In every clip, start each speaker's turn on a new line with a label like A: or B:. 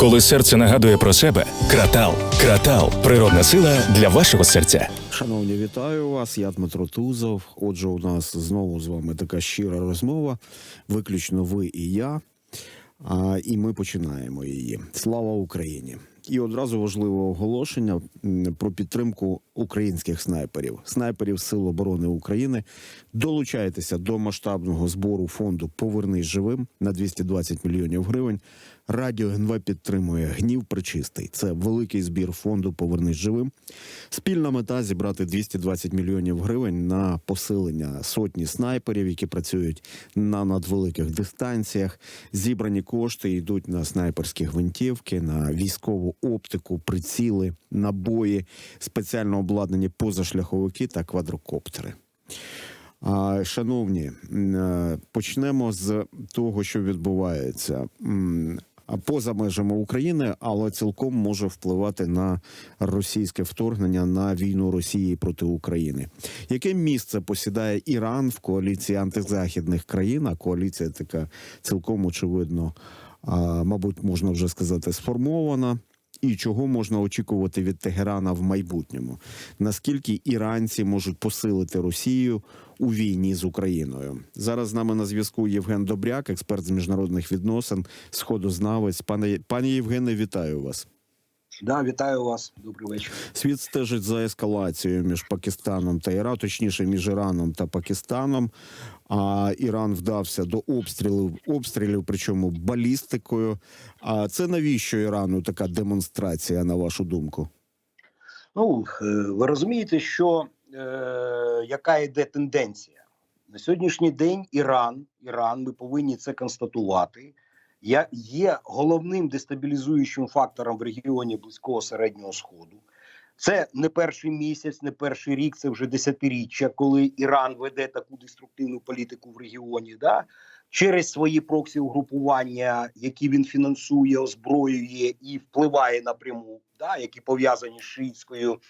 A: Коли серце нагадує про себе, кратал. Кратал природна сила для вашого серця.
B: Шановні, вітаю вас. Я Дмитро Тузов. Отже, у нас знову з вами така щира розмова. Виключно ви і я. А, і ми починаємо її. Слава Україні! І одразу важливе оголошення про підтримку українських снайперів, снайперів Сил оборони України. Долучайтеся до масштабного збору фонду Повернись живим на 220 мільйонів гривень. Радіо ГНВ підтримує гнів причистий. Це великий збір фонду Повернись живим. Спільна мета зібрати 220 мільйонів гривень на посилення сотні снайперів, які працюють на надвеликих дистанціях. Зібрані кошти йдуть на снайперські гвинтівки, на військову оптику, приціли, набої, спеціально обладнані позашляховики та квадрокоптери. Шановні, е, почнемо з того, що відбувається поза межами України, але цілком може впливати на російське вторгнення на війну Росії проти України. Яке місце посідає Іран в коаліції антизахідних країн? А коаліція така цілком очевидно, мабуть, можна вже сказати, сформована. І чого можна очікувати від Тегерана в майбутньому? Наскільки іранці можуть посилити Росію у війні з Україною? Зараз з нами на зв'язку Євген Добряк, експерт з міжнародних відносин, сходознавець. Пане пане Євгене, вітаю вас.
C: Да, вітаю вас. Добрий вечір.
B: Світ стежить за ескалацією між Пакистаном та Іраном, точніше між Іраном та Пакистаном. А Іран вдався до обстрілів, обстрілів, причому балістикою. А це навіщо Ірану така демонстрація, на вашу думку?
C: Ну е, ви розумієте, що е, яка йде тенденція на сьогоднішній день? Іран, Іран, ми повинні це констатувати. Я є головним дестабілізуючим фактором в регіоні близького середнього сходу. Це не перший місяць, не перший рік, це вже десятиріччя, коли Іран веде таку деструктивну політику в регіоні. Да? Через свої проксі угрупування, які він фінансує, озброює і впливає напряму, да? які пов'язані з шиїтською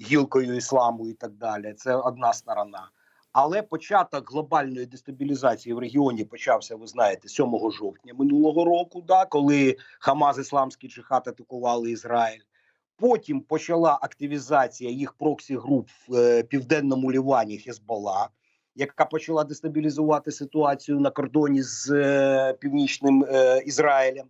C: гілкою ісламу і так далі. Це одна сторона. Але початок глобальної дестабілізації в регіоні почався, ви знаєте, 7 жовтня минулого року, да, коли Хамаз Ісламський джихад атакували Ізраїль. Потім почала активізація їх проксі груп в е, південному Лівані Хезбола, яка почала дестабілізувати ситуацію на кордоні з е, північним е, Ізраїлем.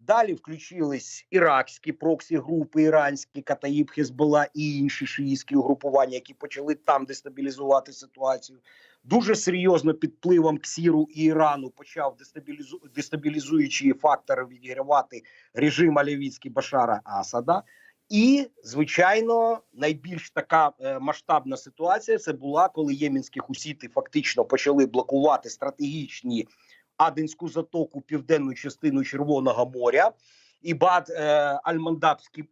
C: Далі включились іракські проксі групи, іранські Катаїб, Хезбола і інші шиїські угрупування, які почали там дестабілізувати ситуацію. Дуже серйозно під впливом Ксіру і Ірану почав дестабілізу... дестабілізуючі фактори відігравати режим алівітський Башара Асада. І, звичайно, найбільш така е, масштабна ситуація це була, коли ємінські хусіти фактично почали блокувати стратегічні Аденську затоку, південну частину Червоного моря. І Бад е, Альмандабський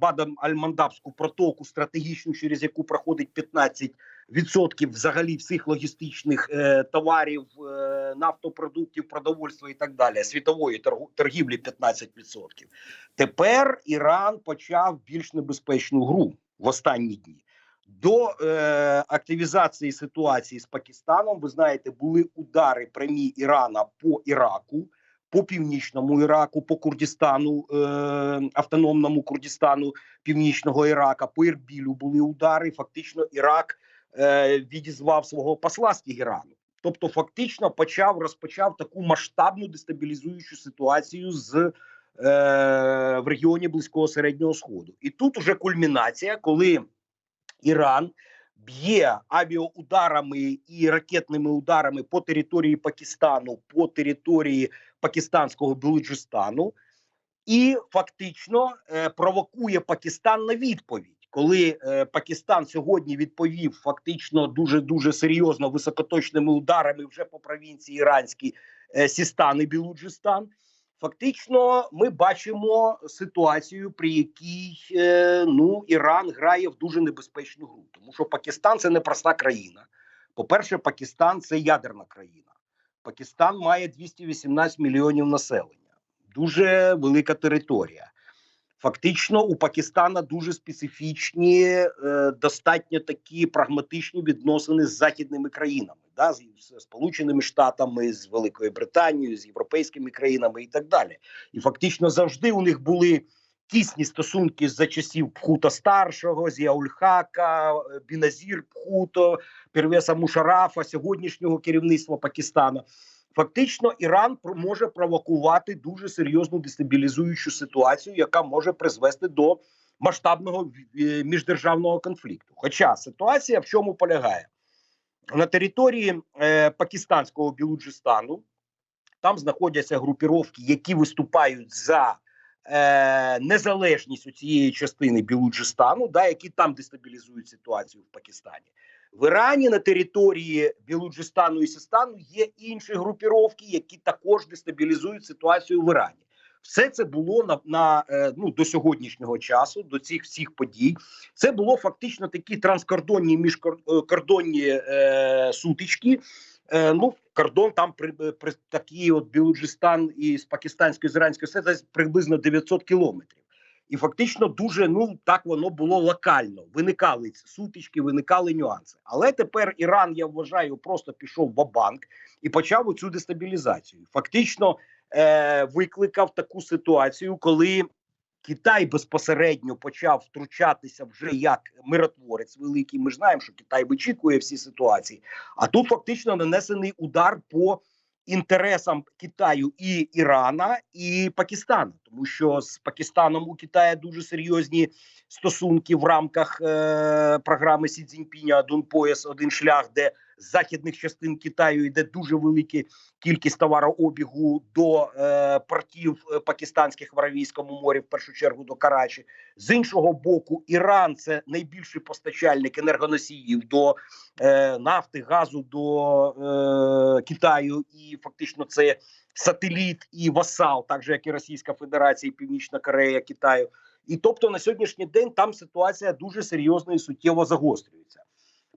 C: Бадам Альмандабську протоку стратегічну, через яку проходить 15% взагалі всіх логістичних е, товарів, е, нафтопродуктів, продовольства і так далі. Світової торгівлі 15%. Тепер Іран почав більш небезпечну гру в останні дні. До е, активізації ситуації з Пакистаном, ви знаєте, були удари прямі Ірана по Іраку, по північному Іраку, по Курдистану, е, автономному Курдистану Північного Ірака, по Ірбілю були удари. Фактично, Ірак е, відізвав свого посла з Тегерану. Тобто, фактично, почав розпочав таку масштабну дестабілізуючу ситуацію з е, в регіоні близького середнього сходу. І тут уже кульмінація, коли Іран б'є авіаударами і ракетними ударами по території Пакистану, по території пакистанського Белуджистану, і фактично е, провокує Пакистан на відповідь. Коли е, Пакистан сьогодні відповів фактично дуже дуже серйозно високоточними ударами вже по провінції Іранській е, Сістан і Білуджистан. Фактично, ми бачимо ситуацію, при якій е, ну Іран грає в дуже небезпечну гру, тому що Пакистан це не проста країна. По-перше, Пакистан це ядерна країна. Пакистан має 218 мільйонів населення, дуже велика територія. Фактично, у Пакистана дуже специфічні, е, достатньо такі прагматичні відносини з західними країнами, да, з, Сполученими Штатами, з Великою Британією, з європейськими країнами і так далі. І фактично завжди у них були тісні стосунки за часів Пхута старшого, Зіаульхака, е, Біназір Пхуто, Первеса Мушарафа, сьогоднішнього керівництва Пакистану. Фактично, Іран може провокувати дуже серйозну дестабілізуючу ситуацію, яка може призвести до масштабного е, міждержавного конфлікту. Хоча ситуація в чому полягає на території е, пакистанського Білуджистану, там знаходяться групіровки, які виступають за е, незалежність у цієї частини Білуджистану, да, які там дестабілізують ситуацію в Пакистані. В Ірані на території Білуджистану і Систану є інші групіровки, які також дестабілізують ситуацію в Ірані. Все це було на, на е, ну до сьогоднішнього часу, до цих всіх подій. Це було фактично такі транскордонні міжкордонні е, сутички. Е, ну, кордон там при, при такі от Білуджистан і з пакистанською з іранською це приблизно 900 кілометрів. І фактично дуже ну так воно було локально. Виникали сутички, виникали нюанси. Але тепер Іран, я вважаю, просто пішов в банк і почав цю дестабілізацію. Фактично е, викликав таку ситуацію, коли Китай безпосередньо почав втручатися вже як миротворець великий. Ми ж знаємо, що Китай вичікує всі ситуації. А тут фактично нанесений удар по інтересам Китаю і Ірана і Пакистану, тому що з Пакистаном у Китаю дуже серйозні стосунки в рамках е, програми Сі Цзіньпіня «Один пояс, один шлях, де з західних частин Китаю йде дуже велика кількість товарообігу до е, портів е, пакистанських в Аравійському морі, в першу чергу до Карачі. З іншого боку, Іран це найбільший постачальник енергоносіїв до е, нафти, газу до е, Китаю, і фактично це сателіт і васал, так же як і Російська Федерація, і Північна Корея Китаю. І тобто на сьогоднішній день там ситуація дуже серйозно і суттєво загострюється.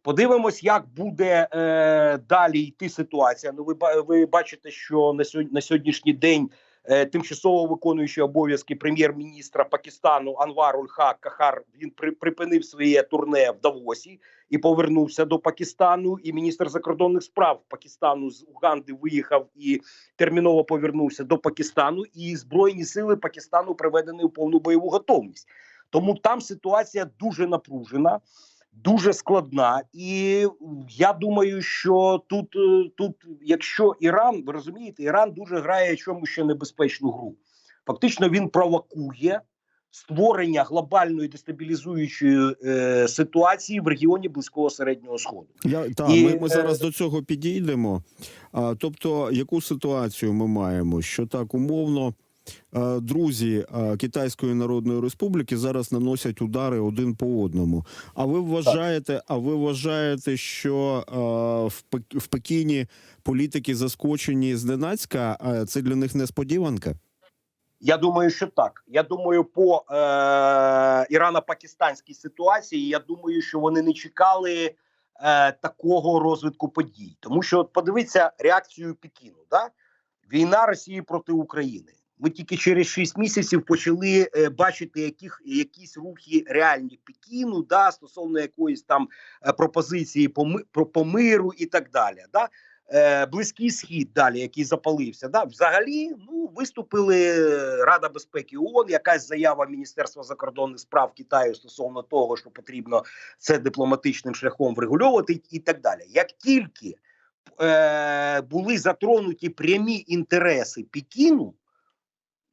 C: Подивимось, як буде е, далі йти ситуація. Ну, ви ви бачите, що на сьогодні на сьогоднішній день е, тимчасово виконуючий обов'язки прем'єр-міністра Пакистану Анвар Ульхак Кахар він при, припинив своє турне в Давосі і повернувся до Пакистану. І міністр закордонних справ Пакистану з Уганди виїхав і терміново повернувся до Пакистану. І збройні сили Пакистану приведені у повну бойову готовність. Тому там ситуація дуже напружена дуже складна, і я думаю, що тут, е, тут, якщо Іран, ви розумієте, Іран дуже грає чому ще небезпечну гру. Фактично, він провокує створення глобальної дестабілізуючої е, ситуації в регіоні близького середнього сходу.
B: Я та
C: І,
B: ми, ми
C: е,
B: зараз до цього підійдемо. А, тобто, яку ситуацію ми маємо? Що так умовно е, друзі е, Китайської Народної Республіки зараз наносять удари один по одному. А ви вважаєте, а ви вважаєте, що е, в, Пек- Пекіні політики заскочені зненацька? Це для них несподіванка?
C: Я думаю, що так. Я думаю, по е, ірано-пакистанській ситуації, я думаю, що вони не чекали е, такого розвитку подій. Тому що от подивіться реакцію Пекіну. Да? Війна Росії проти України. Ми тільки через 6 місяців почали е, бачити яких, якісь рухи реальні Пекіну, да, стосовно якоїсь там е, пропозиції по, про по миру і так далі. Да? Е, Близький схід далі, який запалився. Да? Взагалі, ну виступили Рада безпеки ООН, якась заява Міністерства закордонних справ Китаю стосовно того, що потрібно це дипломатичним шляхом врегульовувати, і так далі. Як тільки е, були затронуті прямі інтереси Пекіну,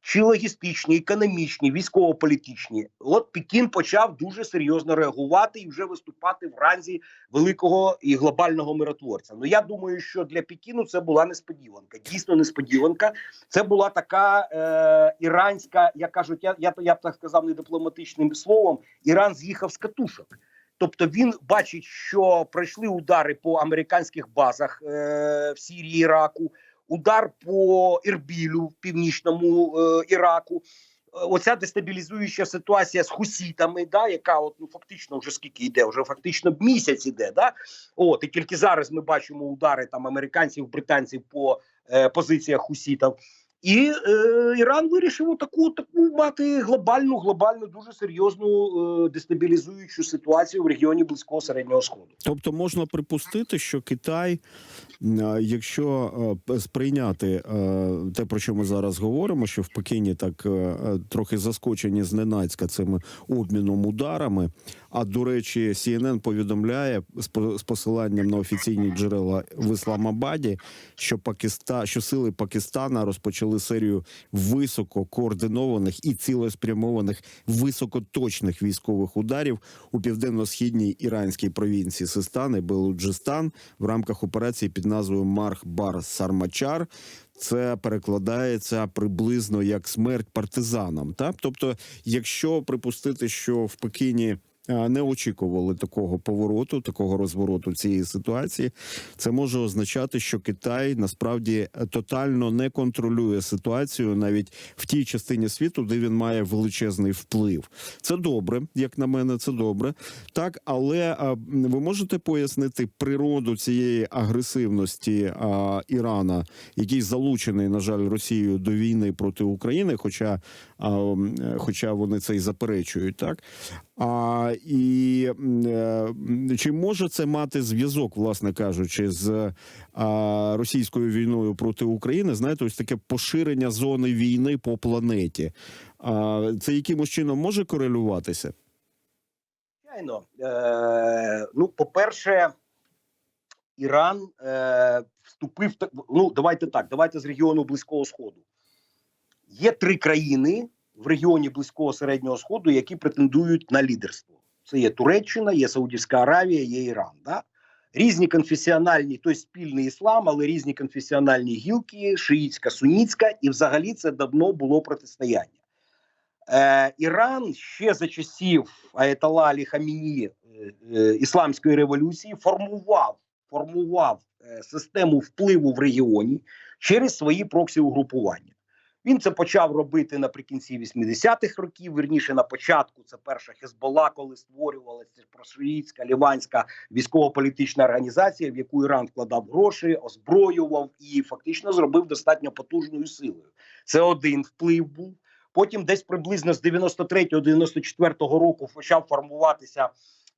C: чи логістичні, економічні, військово-політичні, от Пекін почав дуже серйозно реагувати і вже виступати в ранзі великого і глобального миротворця. Ну я думаю, що для Пекіну це була несподіванка. Дійсно, несподіванка. Це була така е, іранська, як кажуть, я, я, я б так сказав, не дипломатичним словом. Іран з'їхав з катушок. Тобто він бачить, що пройшли удари по американських базах е, в Сірії, Іраку, удар по Ірбілю в північному е, Іраку. Е, Оця дестабілізуюча ситуація з хусітами, да, яка от ну фактично вже скільки йде, вже фактично місяць іде. Да? От і тільки зараз ми бачимо удари там американців, британців по е, позиціях хусітів. І е, Іран вирішив таку таку мати глобальну, глобальну, дуже серйозну е, дестабілізуючу ситуацію в регіоні Близького середнього сходу.
B: Тобто можна припустити, що Китай, якщо е, сприйняти е, те, про що ми зараз говоримо, що в Пекіні так е, трохи заскочені зненацька цими обміном ударами. А до речі, CNN повідомляє з посиланням на офіційні джерела в Ісламабаді, що Пакиста, що сили Пакистана розпочали серію високо координованих і цілеспрямованих високоточних військових ударів у південно-східній іранській провінції Систан і Белуджистан в рамках операції під Марх Бар Сармачар. Це перекладається приблизно як смерть партизанам. Так? Тобто, якщо припустити, що в Пекіні не очікували такого повороту, такого розвороту цієї ситуації, це може означати, що Китай насправді е, тотально не контролює ситуацію навіть в тій частині світу, де він має величезний вплив. Це добре, як на мене, це добре. Так, але ви можете пояснити природу цієї агресивності Ірана, який залучений, на жаль, Росією до війни проти України, хоча, е, хоча вони це й заперечують, так. А, і е, чи може це мати зв'язок, власне кажучи, з російською війною проти України? Знаєте, ось таке поширення зони війни по планеті. А, це якимось чином може корелюватися?
C: Звичайно, е, ну, по-перше, Іран е, вступив. Ну, давайте так, давайте з регіону Близького Сходу. Є три країни в регіоні Близького середнього Сходу, які претендують на лідерство. Це є Туреччина, є Саудівська Аравія, є Іран. Да? Різні конфесіональні, той спільний іслам, але різні конфесіональні гілки, шиїцька, сунітська, і взагалі це давно було протистояння. Е, Іран ще за часів Аятала Алі Хаміні е, е, ісламської революції формував, формував е, систему впливу в регіоні через свої проксі угрупування. Він це почав робити наприкінці 80-х років. Вірніше на початку це перша Хезбола, коли створювалася прошиїцька ліванська військово-політична організація, в яку Іран вкладав гроші, озброював і фактично зробив достатньо потужною силою. Це один вплив був. Потім, десь приблизно з 93-94 року, почав формуватися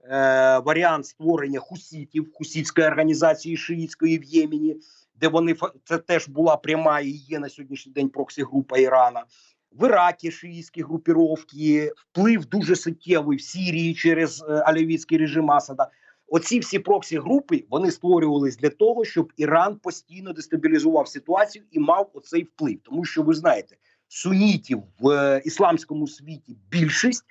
C: е, варіант створення хусітів, хусітської організації шиїцької в Ємені, де вони це теж була пряма і є на сьогоднішній день проксі група Ірана. В Іракі шиїцькі групіровки, вплив дуже суттєвий в Сірії через е, режим Асада. Оці всі проксі групи вони створювались для того, щоб Іран постійно дестабілізував ситуацію і мав оцей вплив. Тому що ви знаєте, сунітів в е, ісламському світі більшість,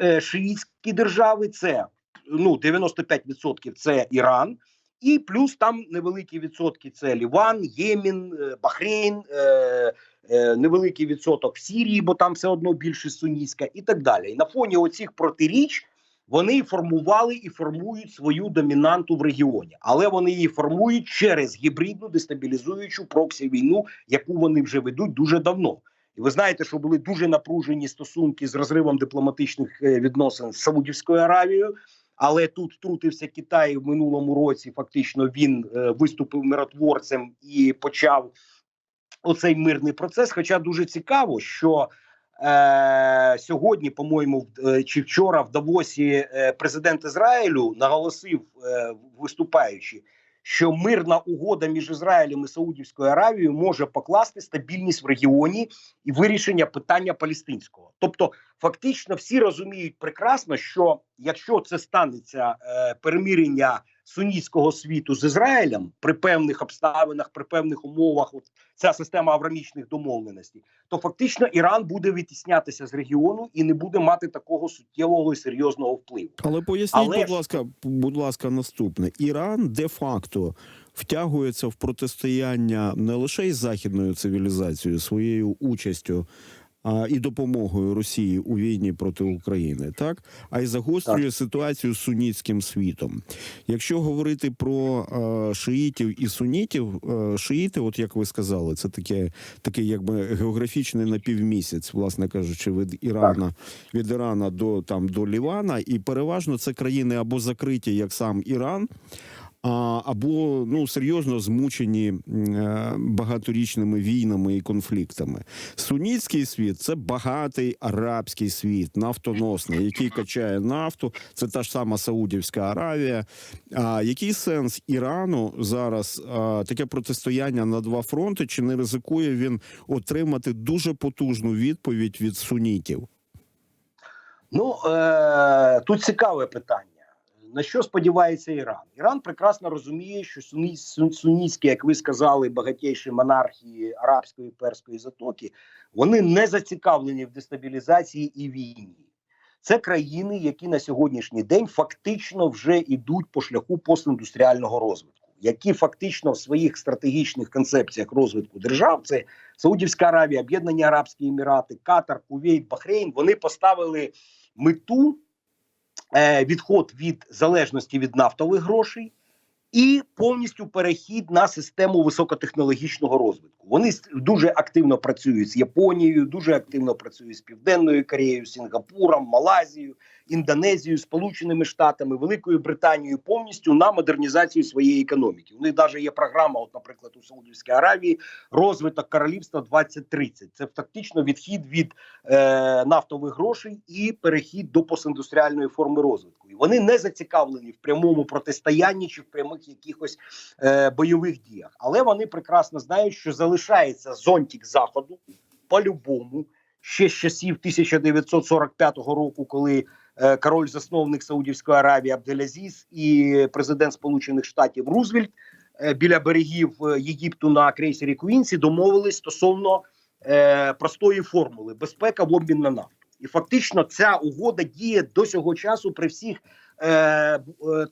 C: е, шиїцькі держави це ну 95% це Іран, і плюс там невеликі відсотки це Ліван, Ємін, е, Бахрейн, е, е, невеликий відсоток Сірії, бо там все одно більше сунітська, і так далі. І на фоні оцих протиріч вони формували і формують свою домінанту в регіоні, але вони її формують через гібридну дестабілізуючу проксі війну, яку вони вже ведуть дуже давно. І ви знаєте, що були дуже напружені стосунки з розривом дипломатичних е, відносин з Саудівською Аравією. Але тут втрутився Китай в минулому році. Фактично він е, виступив миротворцем і почав оцей мирний процес. Хоча дуже цікаво, що е, сьогодні, по-моєму, е, чи вчора в Давосі е, президент Ізраїлю наголосив, е, виступаючи, що мирна угода між Ізраїлем і Саудівською Аравією може покласти стабільність в регіоні і вирішення питання палестинського. Тобто, фактично, всі розуміють прекрасно, що якщо це станеться е, перемирення сунітського світу з Ізраїлем при певних обставинах, при певних умовах, от ця система аврамічних домовленостей, то фактично Іран буде відтіснятися з регіону і не буде мати такого суттєвого і серйозного впливу.
B: Але поясніть,
C: Але
B: будь ласка, будь ласка, наступне. Іран де-факто втягується в протистояння не лише із західною цивілізацією, своєю участю. А і допомогою Росії у війні проти України, так а й загострює ситуацію з сунітським світом. Якщо говорити про е, шиїтів і сунітів, е, шиїти, от як ви сказали, це таке такий якби географічний напівмісяць, власне кажучи, від Ірана від Ірана до там до Лівана, і переважно це країни або закриті, як сам Іран. Або ну серйозно змучені е, багаторічними війнами і конфліктами. Сунітський світ це багатий арабський світ, нафтоносний, який качає нафту. Це та ж сама Саудівська Аравія. А який сенс Ірану зараз таке протистояння на два фронти? Чи не ризикує він отримати дуже потужну відповідь від сунітів?
C: Ну е, тут цікаве питання. На що сподівається Іран? Іран прекрасно розуміє, що суні, сун- як ви сказали, багатейші монархії арабської перської затоки, вони не зацікавлені в дестабілізації і війні. Це країни, які на сьогоднішній день фактично вже йдуть по шляху постіндустріального розвитку, які фактично в своїх стратегічних концепціях розвитку держав, це Саудівська Аравія, Об'єднані Арабські Емірати, Катар, Кувейт, Бахрейн, вони поставили мету відход від залежності від нафтових грошей і повністю перехід на систему високотехнологічного розвитку. Вони дуже активно працюють з Японією, дуже активно працюють з Південною Кореєю, Сінгапуром, Малайзією, Індонезією, Сполученими Штатами, Великою Британією повністю на модернізацію своєї економіки. У них навіть є програма, от, наприклад, у Саудівській Аравії, розвиток королівства 2030. Це фактично відхід від е, нафтових грошей і перехід до постіндустріальної форми розвитку. І вони не зацікавлені в прямому протистоянні чи в прямих якихось е, бойових діях. Але вони прекрасно знають, що залишається зонтик заходу по-любому. Ще з часів 1945 року, коли е, король-засновник Саудівської Аравії Абделязіз і президент Сполучених Штатів Рузвельт е, біля берегів е, Єгипту на крейсері Куінсі домовились стосовно простої формули безпека в обмін на нафту. І фактично ця угода діє до цього часу при всіх е, е,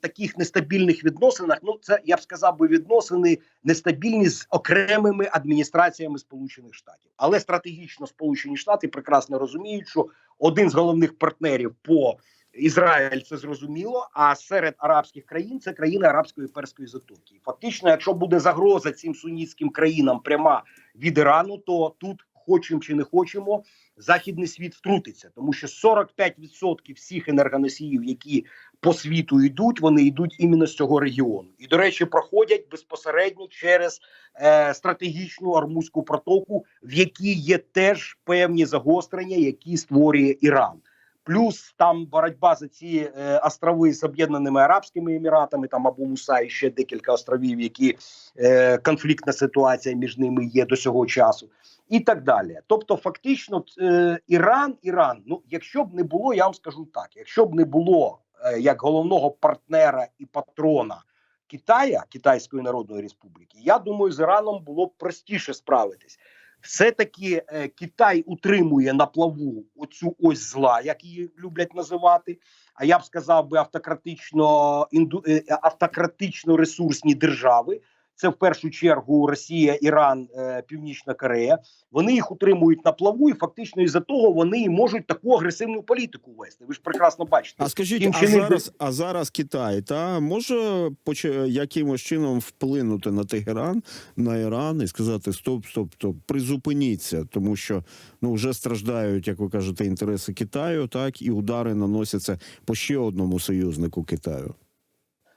C: таких нестабільних відносинах. Ну це я б сказав би відносини нестабільні з окремими адміністраціями Сполучених Штатів. Але стратегічно Сполучені Штати прекрасно розуміють, що один з головних партнерів по Ізраїль це зрозуміло. А серед арабських країн це країни арабської перської затоки. Фактично, якщо буде загроза цим сунітським країнам пряма від Ірану, то тут хочемо чи не хочемо, західний світ втрутиться, тому що 45% всіх енергоносіїв, які по світу йдуть, вони йдуть іменно з цього регіону, і до речі, проходять безпосередньо через е, стратегічну армузьку протоку, в якій є теж певні загострення, які створює Іран. Плюс там боротьба за ці е, острови з Об'єднаними Арабськими Еміратами, там Абу Муса і ще декілька островів, які е, конфліктна ситуація між ними є до цього часу, і так далі. Тобто, фактично, е, Іран, Іран, ну якщо б не було, я вам скажу так: якщо б не було е, як головного партнера і патрона Китая, Китайської Народної Республіки, я думаю, з Іраном було б простіше справитись. Все-таки е, Китай утримує на плаву оцю ось зла, як її люблять називати. А я б сказав би автократично інду, е, автократично ресурсні держави. Це в першу чергу Росія, Іран, е, Північна Корея. Вони їх утримують на плаву, і фактично із за того вони і можуть таку агресивну політику вести. Ви ж прекрасно бачите.
B: А скажіть,
C: Тим
B: а зараз, а зараз Китай та може поч- якимось чином вплинути на Тегеран, на Іран і сказати стоп, стоп, стоп, призупиніться, тому що ну вже страждають, як ви кажете, інтереси Китаю, так і удари наносяться по ще одному союзнику Китаю.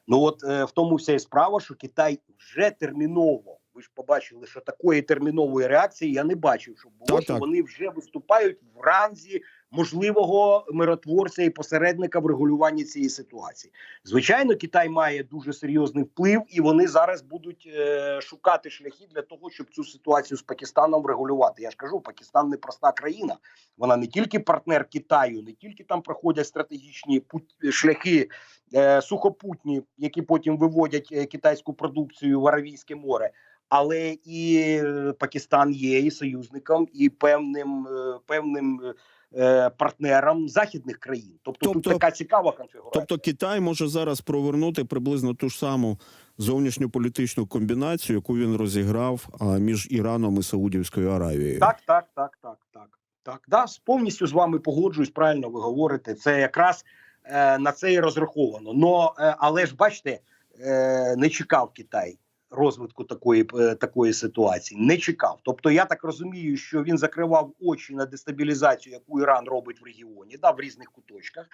C: Ну от е, в тому вся і справа, що Китай вже терміново. Ви ж побачили, що такої термінової реакції я не бачив, щоб було,
B: Так,
C: що
B: так.
C: вони вже виступають в ранзі можливого миротворця і посередника в регулюванні цієї ситуації. Звичайно, Китай має дуже серйозний вплив, і вони зараз будуть е, шукати шляхи для того, щоб цю ситуацію з Пакистаном врегулювати. Я ж кажу, Пакистан не проста країна. Вона не тільки партнер Китаю, не тільки там проходять стратегічні путь- шляхи е, сухопутні, які потім виводять е, китайську продукцію в Аравійське море. Але і е, Пакистан є і союзником, і певним е, певним е, партнером західних країн. Тобто,
B: Тобто-
C: тут така цікава конфігурація.
B: Тобто Китай може зараз провернути приблизно ту ж саму зовнішньополітичну комбінацію, яку він розіграв між Іраном і Саудівською Аравією.
C: Так, так, так, так, так. Так, да, повністю з вами погоджуюсь. Правильно ви говорите. Це якраз е, на це і розраховано. Но, е, але ж бачите, е, не чекав Китай розвитку такої, е, такої ситуації. Не чекав. Тобто, я так розумію, що він закривав очі на дестабілізацію, яку Іран робить в регіоні, да, в різних куточках.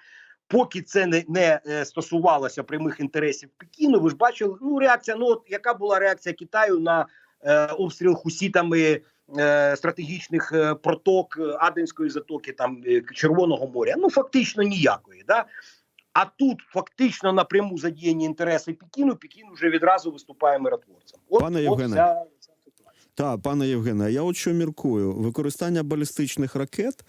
C: поки це не, не е, стосувалося прямих інтересів Пекіну, ви ж бачили, ну реакція. Ну от яка була реакція Китаю на е, обстріл хусітами е, стратегічних е, проток Аденської затоки, там Червоного моря? Ну фактично ніякої. Да? А тут фактично напряму задіяні інтереси Пекіну. Пекін вже відразу виступає миротворцем. От,
B: Пане Євгене. Так, пане Євгене, я от що міркую: використання балістичних ракет.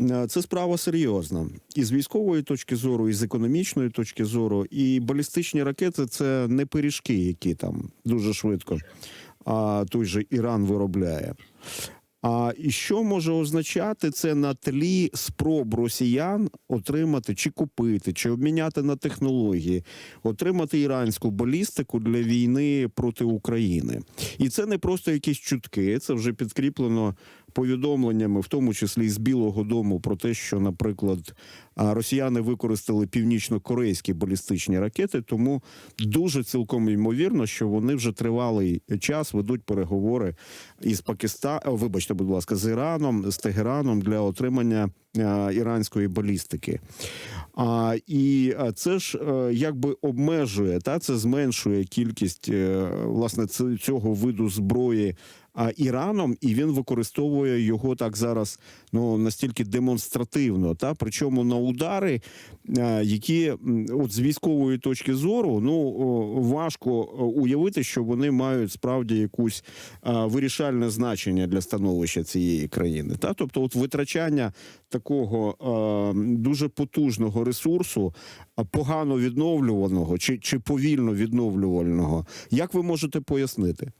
B: е, Це справа серйозна і з військової точки зору, і з економічної точки зору. І балістичні ракети це не пиріжки, які там дуже швидко а той же Іран виробляє. А і що може означати це на тлі спроб росіян отримати чи купити, чи обміняти на технології, отримати іранську балістику для війни проти України? І це не просто якісь чутки, це вже підкріплено повідомленнями, в тому числі з Білого Дому, про те, що, наприклад, росіяни використали північно-корейські балістичні ракети, тому дуже цілком ймовірно, що вони вже тривалий час ведуть переговори із Пакистаном, вибачте, будь ласка, з Іраном, з Тегераном для отримання іранської балістики. А, і це ж е, якби обмежує та це зменшує кількість е, власне цього виду зброї. А Іраном і він використовує його так зараз ну настільки демонстративно, та причому на удари, е, які от з військової точки зору, ну важко уявити, що вони мають справді якусь е, вирішальне значення для становища цієї країни. Та тобто, от витрачання такого е, дуже потужного ресурсу, погано відновлюваного чи, чи повільно відновлювального, як ви можете пояснити?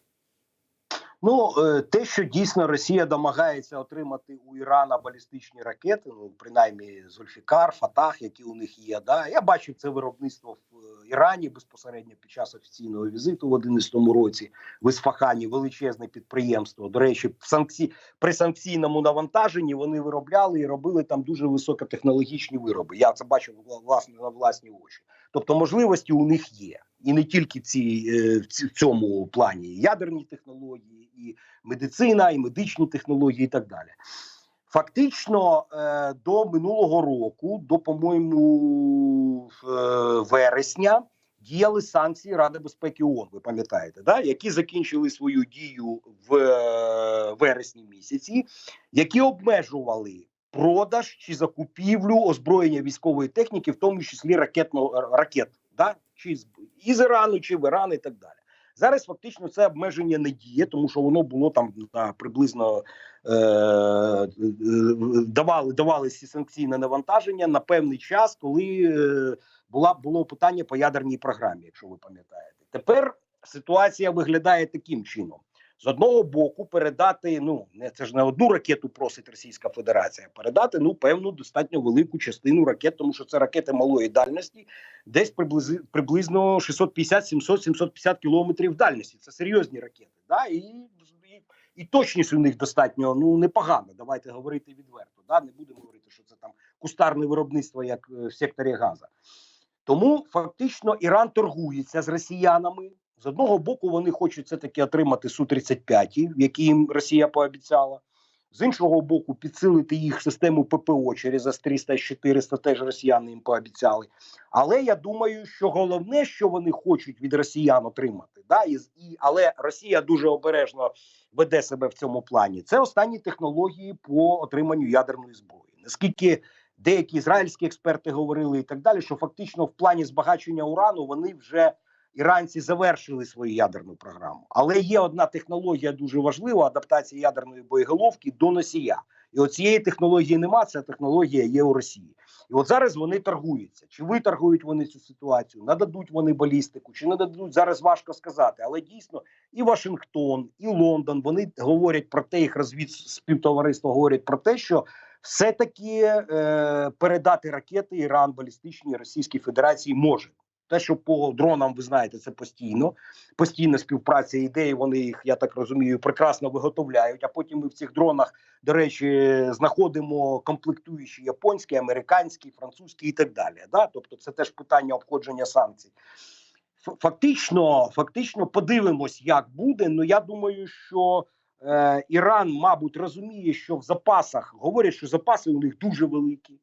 C: Ну, е, те, що дійсно Росія домагається отримати у Ірана балістичні ракети, ну принаймні Зульфікар, Фатах, які у них є. Да, я бачив це виробництво в е, Ірані безпосередньо під час офіційного візиту в 2011 році в Ісфахані, величезне підприємство. До речі, в санкці... при санкційному навантаженні вони виробляли і робили там дуже високотехнологічні вироби. Я це бачив власне на власні очі. Тобто можливості у них є. І не тільки ці, е, в цьому плані ядерні технології, і медицина, і медичні технології, і так далі. Фактично, е, до минулого року, до по-моєму, е, вересня, діяли санкції Ради безпеки ООН, ви пам'ятаєте, да? які закінчили свою дію в е, вересні місяці, які обмежували продаж чи закупівлю озброєння військової техніки, в тому числі ракетно ракет, да? чи з із Ірану, чи в Іран, і так далі. Зараз фактично це обмеження не діє, тому що воно було там да, приблизно е, е, давали давали ці санкційне навантаження на певний час, коли е, була було питання по ядерній програмі, якщо ви пам'ятаєте. Тепер ситуація виглядає таким чином: з одного боку, передати ну не це ж не одну ракету просить Російська Федерація, передати ну певну достатньо велику частину ракет, тому що це ракети малої дальності, десь приблизи, приблизно 650, 700, 750 кілометрів дальності. Це серйозні ракети. Да? І, і, і точність у них достатньо ну непогана. Давайте говорити відверто. Да? Не будемо говорити, що це там кустарне виробництво, як е, в секторі Газа. Тому фактично Іран торгується з росіянами. З одного боку, вони хочуть все таки отримати су 35 які їм Росія пообіцяла. З іншого боку, підсилити їх систему ППО через С-300, С-400, теж росіяни їм пообіцяли. Але я думаю, що головне, що вони хочуть від росіян отримати, да, і, і, але Росія дуже обережно веде себе в цьому плані. Це останні технології по отриманню ядерної зброї. Наскільки деякі ізраїльські експерти говорили і так далі, що фактично в плані збагачення урану вони вже іранці завершили свою ядерну програму. Але є одна технологія дуже важлива: адаптація ядерної боєголовки до носія. І от цієї технології нема. Ця технологія є у Росії. І от зараз вони торгуються. Чи виторгують вони цю ситуацію? Нададуть вони балістику, чи не дадуть зараз важко сказати. Але дійсно і Вашингтон, і Лондон вони говорять про те, їх розвід співтовариство говорять про те, що все-таки е, передати ракети Іран балістичні Російській Федерації може. Те, що по дронам ви знаєте, це постійно, постійна співпраця ідеї. Вони їх, я так розумію, прекрасно виготовляють. А потім ми в цих дронах, до речі, знаходимо комплектуючі японські, американські, французькі і так далі. Да? Тобто, це теж питання обходження санкцій. Фактично, фактично подивимось, як буде. Ну я думаю, що е, Іран, мабуть, розуміє, що в запасах говорять, що запаси у них дуже великі.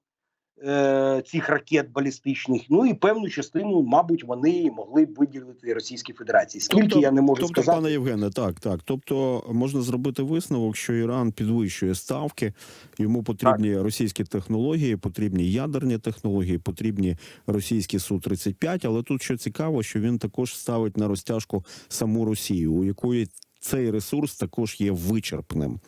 C: Е, цих ракет балістичних. Ну і певну частину, мабуть, вони могли б виділити Російській Федерації. Скільки
B: Тобто-
C: я не можу
B: Тобто,
C: сказати.
B: пане Євгене, так, так. Тобто можна зробити висновок, що Іран підвищує ставки, йому потрібні російські технології, потрібні ядерні технології, потрібні російські Су-35, але тут що цікаво, що він також ставить на розтяжку саму Росію, у якої цей ресурс також є вичерпним.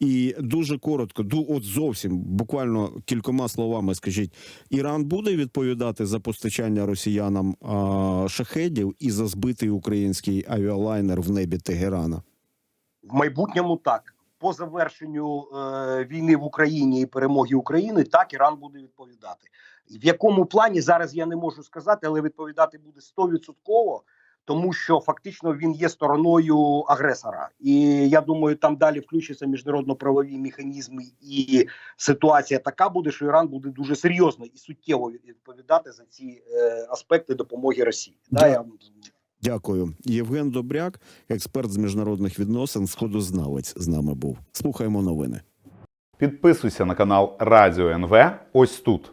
B: І дуже коротко, ду, от зовсім буквально кількома словами скажіть, Іран буде відповідати за постачання росіянам а, шахедів і за збитий український авіалайнер в небі Тегерана?
C: В майбутньому так. По завершенню е, війни в Україні і перемоги України, так Іран буде відповідати. В якому плані зараз я не можу сказати, але відповідати буде 100%, тому що фактично він є стороною агресора. І я думаю, там далі включаться міжнародно-правові механізми, і ситуація така буде, що Іран буде дуже серйозно і суттєво відповідати за ці е, аспекти допомоги Росії.
B: Да,
C: я
B: Дякую. Євген Добряк, експерт з міжнародних відносин, сходознавець з нами був. Слухаємо новини.
D: Підписуйся на канал Радіо НВ ось тут.